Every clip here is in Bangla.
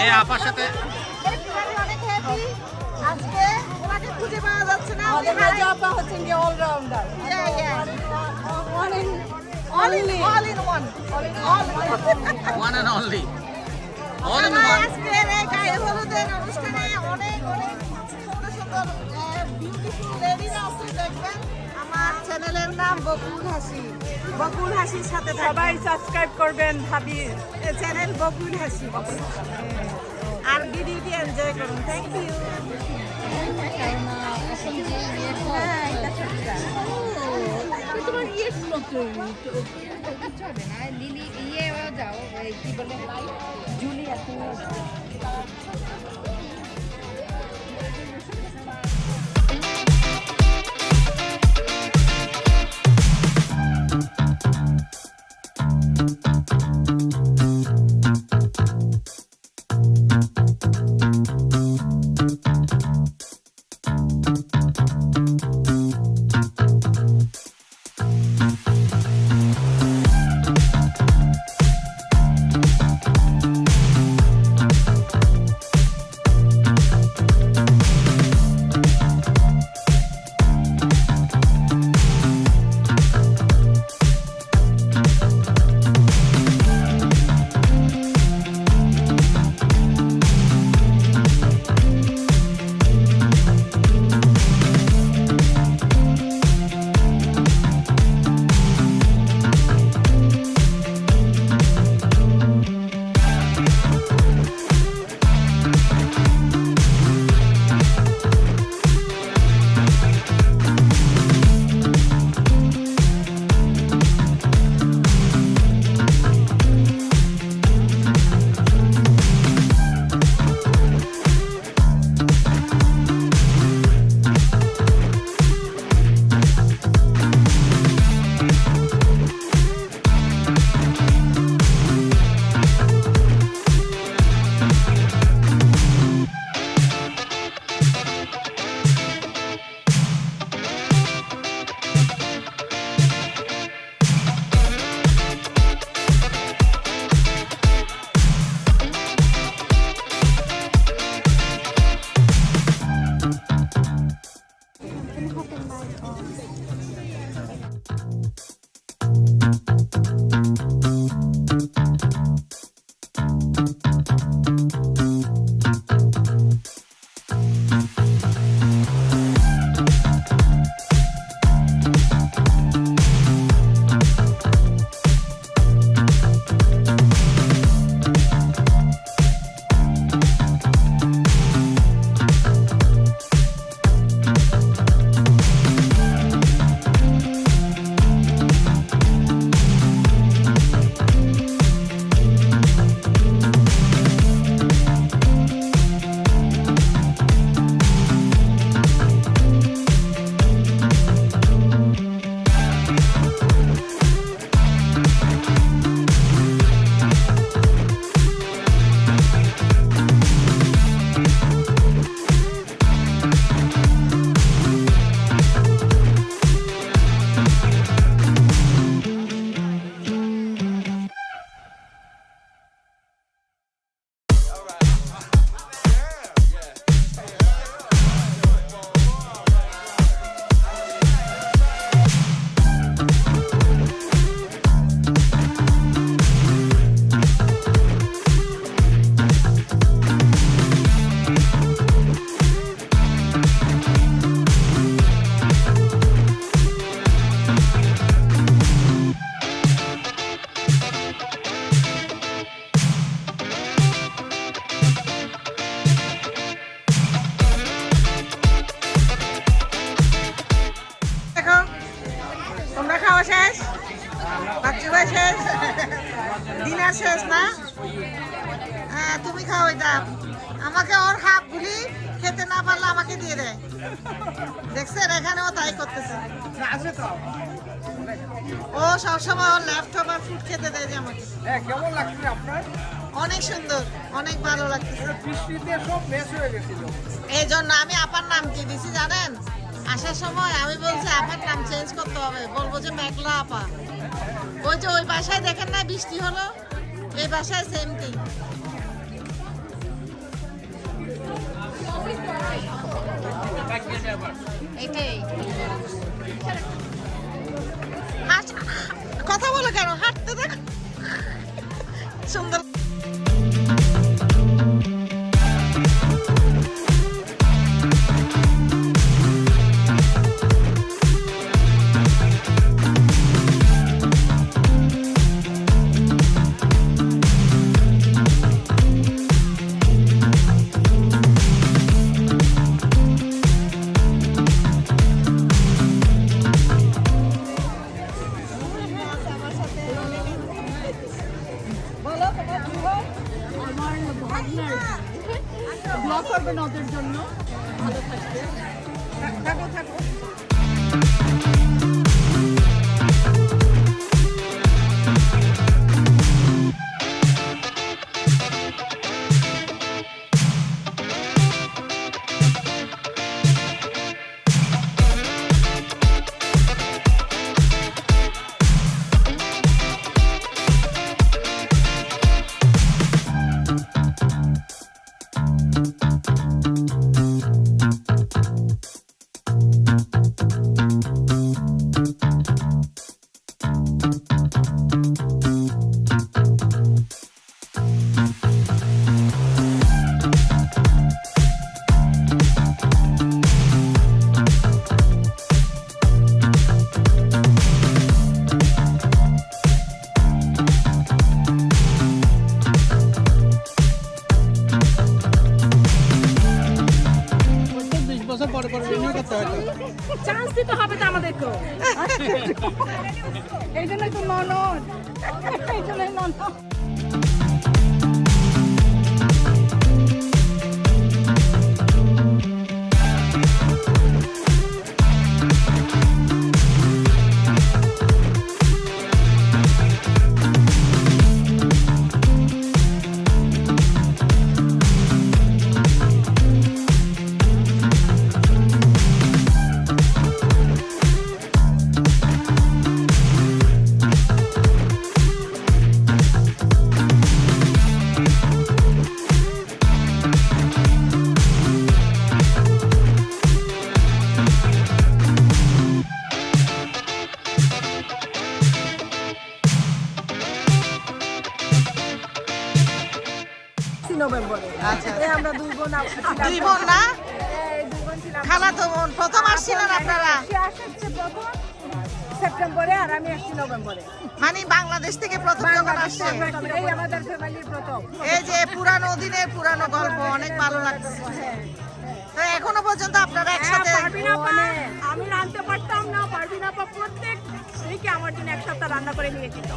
এই আপার সাথে। অনেক হ্যাপি আজকে ওনাকে খুঁজে অনুষ্ঠানে অনেক অনেক সুন্দর সুন্দর বিউটিফুল আছে দেখবেন চ্যানেলের নাম বকুল হাসি। বকুল হাসির সাথে সবাই সাবস্ক্রাইব করবেন ভাবি। চ্যানেল বকুল হাসি। আর ভিডিওটি এনজয় করুন। থ্যাংক ইউ লিলি ইয়ে যাও কি বলে? জুলিয়া সময় আমি বলছি আপার নাম চেঞ্জ করতে হবে। বলব যে, মেঘলা আপা। ওই যে ওই বাসায় দেখেন না, বৃষ্টি হলো? এই বাসায় সেম থিং কথা বলো কেন? হাঁটতে দেখো। সুন্দর নভেম্বরে। আচ্ছা আমরা দুই বোন দুই বোন না? এই দুই বোন ছিলাম। খালা তো বোন প্রথম আসছিলেন আপনারা? প্রথম সেপ্টেম্বরে আর আমি আসছি নভেম্বরে। মানে বাংলাদেশ থেকে প্রথম যখন আসছে? এই আমাদের ফ্যামিলির প্রথম। এই যে পুরানো দিনের পুরানো গল্প অনেক ভালো লাগছে তো এখনও পর্যন্ত আপনারা একসাথে হ্যাঁ, আপা, আমি রাঁধতে পারতাম না পারবিন আপা প্রত্যেক উইকে আমার জন্য এক সপ্তাহ রান্না করে নিয়ে যেত।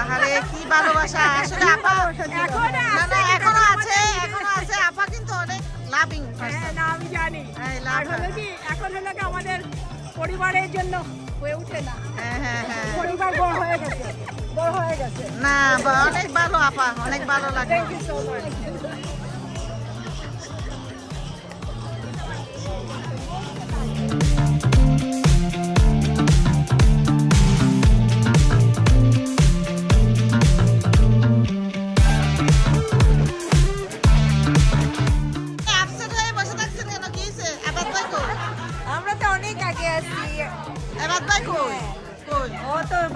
আহারে কি ভালোবাসা। আসলে আপা এখন না এখনও আছে এখনও আছে। আপা কিন্তু অনেক লাভিং হ্যাঁ না আমি জানি। হ্যাঁ, আর লাভ হলো কি এখন হলো কি আমাদের পরিবারের জন্য হয়ে ওঠে না। হ্যাঁ হ্যাঁ হ্যাঁ। পরিবার বড় হয়ে গেছে বড় হয়ে গেছে। না অনেক ভালো আপা অনেক ভালো লাগে থ্যাংক ইউ সো মাচ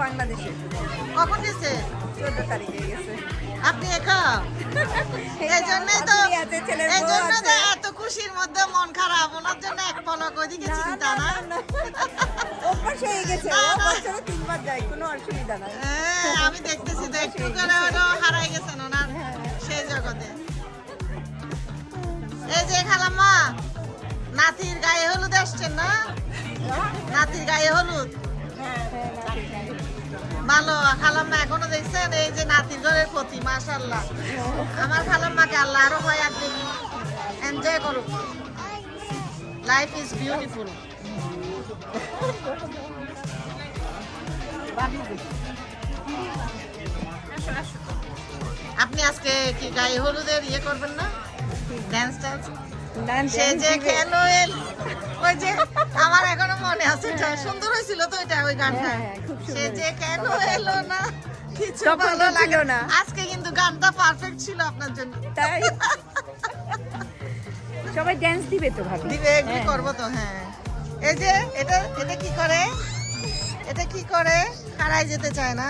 বাংলাদেশে। কখন গেছে চোদ্দ তারিখে গেছে। আপনি একা? এই জন্যই তো এই জন্য তো এত খুশির মধ্যে মন খারাপ। ওনার জন্য এক পলক ওইদিকে চিন্তা না অভ্যাস হয়ে গেছে। বছরে তিনবার যায় কোনো অসুবিধা নাই। হ্যাঁ আমি দেখতেছি তো একটু করে হলো হারাই গেছেন ওনার সেই জগতে। এই যে খালাম্মা নাতির গায়ে হলুদ আসছেন না। নাতির গায়ে হলুদ? ভালো খালাম্মা এখনও দেখছেন? এই যে নাতির ঘরের প্রতি মাশাল্লাহ আমার খালাম্মাকে আল্লাহ আরও হয় আর এনজয় করুক। লাইফ ইজ বিউটিফুল আপনি আজকে কি গায়ে হলুদের ইয়ে করবেন না? ড্যান্স ট্যান্স সে যে কেন এল ওই যে আমার এখনও মনে আছে সুন্দর হয়েছিল তো এটা ওই গানটা। সে যে কেন এলো না কিছু ভালো তো ছিল লাগে না। আজকে কিন্তু গানটা পারফেক্ট ছিল আপনার জন্য। তাই? সবাই ড্যান্স দিবে তো ভাবি। দিবে এগ্রি করব তো হ্যাঁ। এই যে এটা এটা কি করে? এটা কি করে? হারাই যেতে চায় না।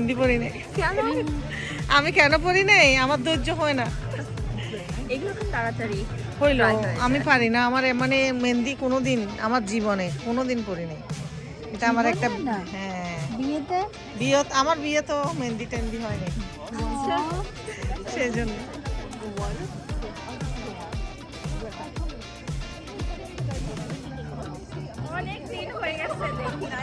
মেহেন্দি পরি নাই। আমি কেন পরি নাই? আমার ধৈর্য হয় না। এগুলো তাড়াতাড়ি হইল আমি পারি না। আমার মানে মেহেন্দি কোনোদিন আমার জীবনে কোনোদিন পরি নাই। এটা আমার একটা হ্যাঁ বিয়েতে? বিয়ে আমার বিয়ে তো মেহেন্দি টেন্দি হয় নাই সেই জন্য অনেক দিন হয়ে গেছে দেখি। না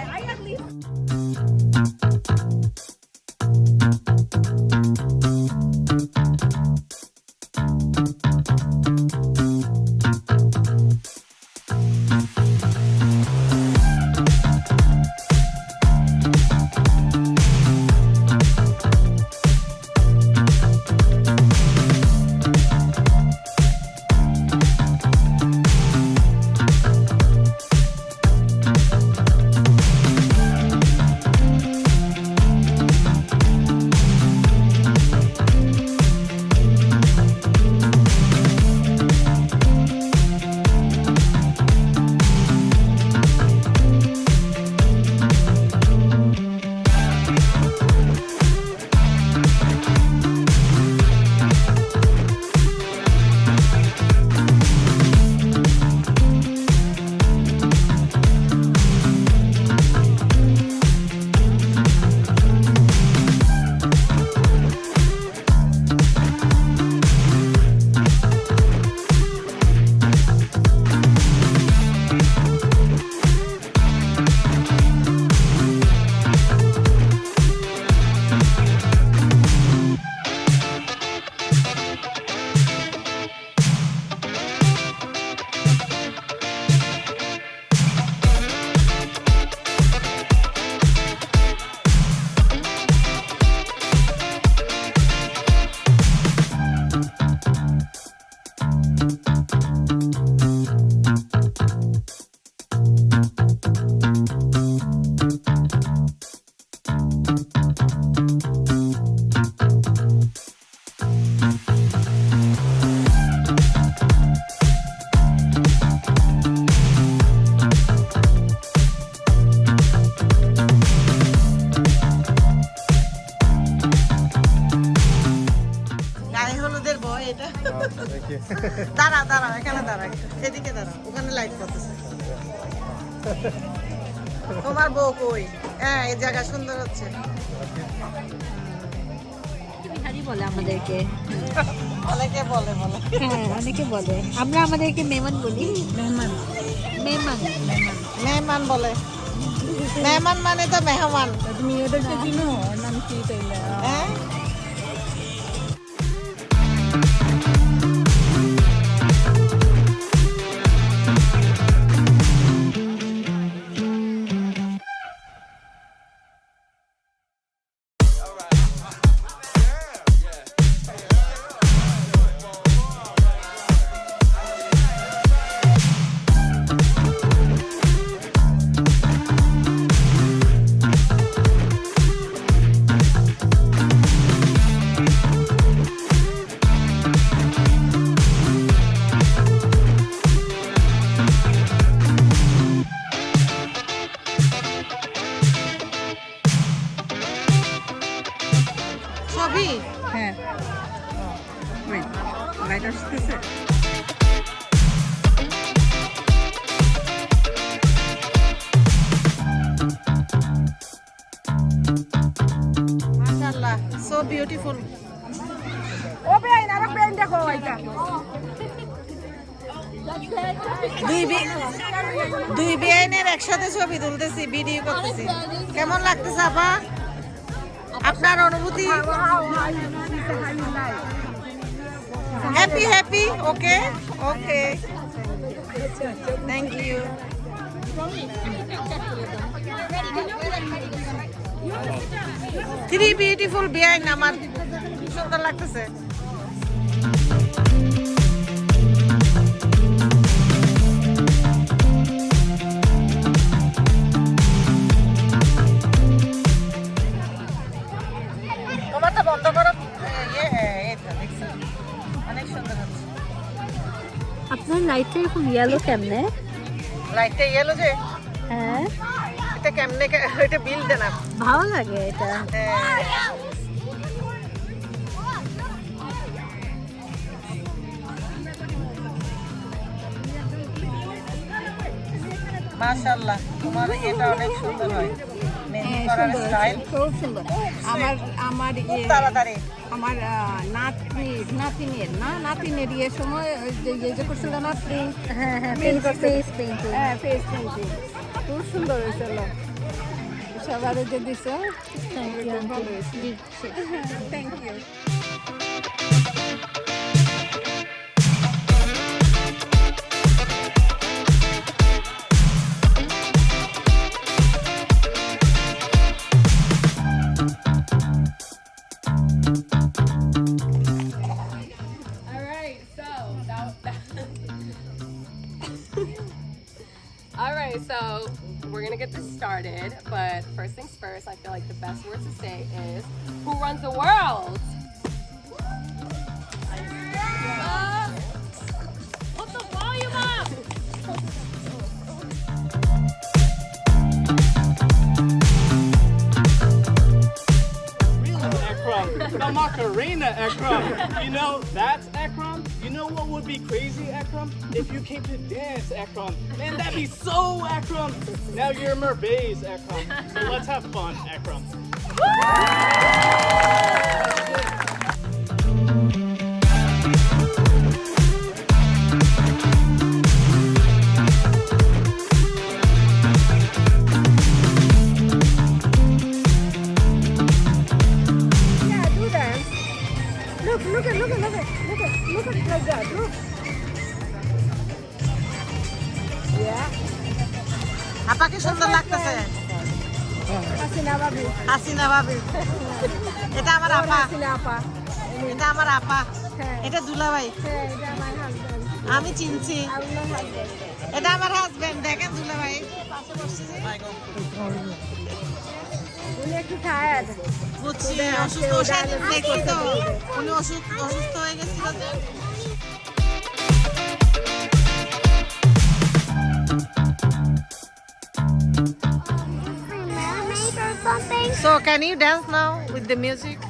জায়গা সুন্দর হচ্ছে। বিহারি বলে আমাদেরকে। অনেকে বলে বলে। হ্যাঁ অনেকে বলে। আমরা আমাদেরকে মেহমান বলি। মেহমান। মেহমান। মেহমান বলে। মেহমান মানে তো মেহমান। তুমি ওদেরকে চিনো হ্যাঁ। লাইট আসতেছে? মাশাআল্লাহ সো বিউটিফুল ও বেআইন আর বেআইন দেখো এটা দুই বি- দুই বিআইনের একসাথে ছবি তুলতেছি ভিডিও করতেছি। কেমন লাগতেছে আপা? আপনার অনুভূতি? Happy happy okay okay thank you three beautiful বিআইন আমার। সুন্দর লাগতেছে। লাইটটা এরকম ইয়েলো কেমনে লাইটটা ইয়েলো যে হ্যাঁ এটা কেমনে এটা বিল দেনা ভালো লাগে এটা হ্যাঁ। মাশাআল্লাহ তোমার এটা অনেক সুন্দর হয়। মেহেন্দি করার স্টাইল খুব সুন্দর। আমার আমার ইয়ে তাড়াতাড়ি। আমার নাতনি নাতিনের না নাতিনের ইয়ে সময় যে ইয়ে যে করছিল না প্রিন্ট হ্যাঁ হ্যাঁ Paint ফেস পেইন্টিং হ্যাঁ ফেস পেন্টিং খুব সুন্দর হয়েছিল সবার যে দিছ thank you thank you Alright, so we're gonna get this started, but first things first, I feel like the best word to say is who runs the world? Uh, put the volume up! Ekram. The Macarena, Ekram. You know, that's be crazy, Ekram? If you came to dance, Ekram. Man, that'd be so Ekram. Now you're Mervay's, Ekram. So let's have fun, Ekram. আপা হ্যাঁ। এটা দুলাভাই husband. আমি চিনছি I'm my husband. এটা আমার হাজবেন্ড দেখেন দুলাভাই বুঝছি অসুস্থ তো উনি অসুস্থ অসুস্থ হয়ে গেছিল. So can you dance now with the music?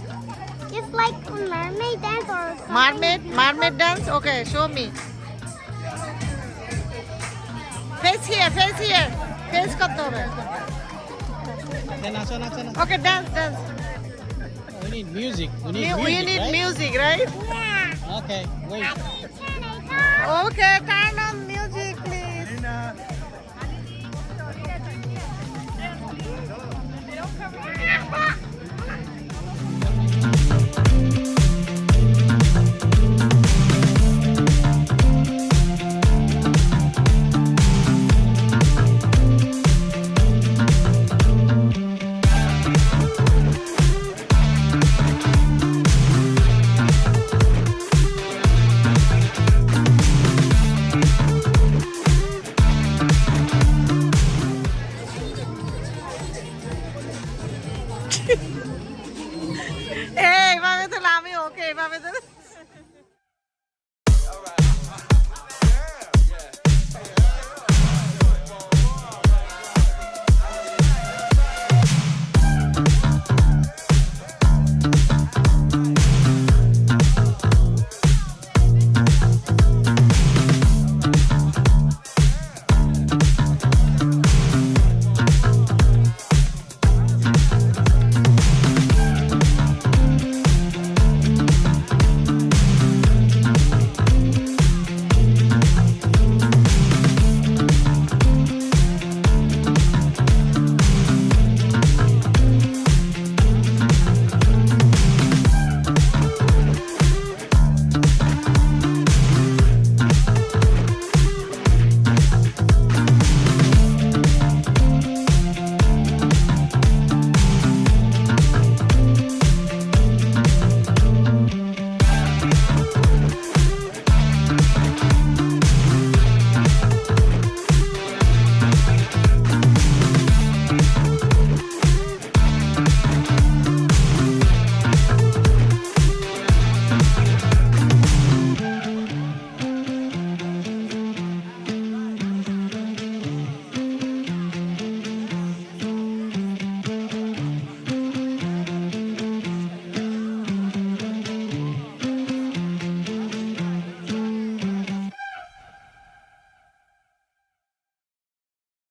It's like a mermaid dance or something. Mermaid, mermaid dance? Okay, show me. Face here, face here. Face করতে হবে নাচো নাচো না Okay, dance, dance. We need music. We We, we need music, right? Yeah. Okay, wait. Okay, turn on music, please. এই